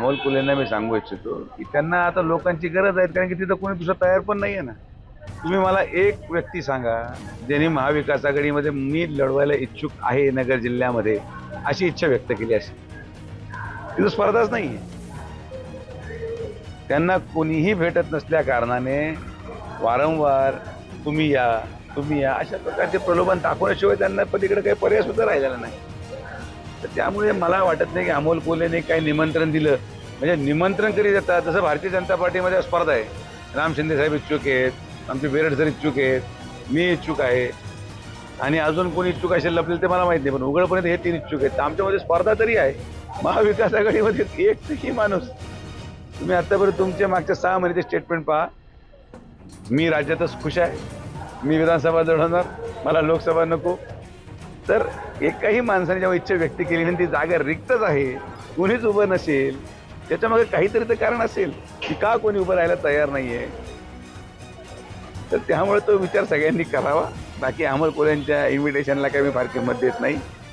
अमोल कुलेंना मी सांगू इच्छितो की त्यांना आता लोकांची गरज आहे कारण की तिथं कोणी दुसरं तयार पण नाही आहे ना. तुम्ही मला एक व्यक्ती सांगा ज्यांनी महाविकास आघाडीमध्ये मी लढवायला इच्छुक आहे नगर जिल्ह्यामध्ये अशी इच्छा व्यक्त केली अशी तिथं स्पर्धाच नाही त्यांना कोणीही भेटत नसल्या कारणाने वारंवार तुम्ही या तुम्ही या अशा प्रकारचे प्रलोभन दाखवण्याशिवाय त्यांना पलीकडे काही पर्याय सुद्धा राहिलेला नाही. तर त्यामुळे मला वाटत नाही की अमोल कोलेने काही निमंत्रण दिलं. म्हणजे निमंत्रण करीत येतात जसं भारतीय जनता पार्टीमध्ये स्पर्धा आहे. राम शिंदे साहेब इच्छुक आहेत आमचे बेरड सर इच्छुक आहेत मी इच्छुक आहे. आणि अजून कोणी इच्छुक असेल आपल्याला ते मला माहीत नाही पण उघडपर्यंत हे तीन इच्छुक आहेत. आमच्यामध्ये स्पर्धा तरी आहे. महाविकास आघाडीमध्ये एकही माणूस. तुम्ही आत्तापर्यंत तुमच्या मागच्या सहा महिन्याचे स्टेटमेंट पहा. मी राज्यातच खुश आहे. मी विधानसभा लढवणार. मला लोकसभा नको. तर एकाही माणसाने जेव्हा इच्छा व्यक्त केली आणि ती जागा रिक्तच आहे कोणीच उभं नसेल त्याच्यामागे काहीतरी तर कारण असेल की का कोणी उभं राहायला तयार नाही आहे तर त्यामुळे तो विचार सगळ्यांनी करावा. बाकी अमोल कोल्यांच्या इन्व्हिटेशनला काही मी फार किंमत देत नाही.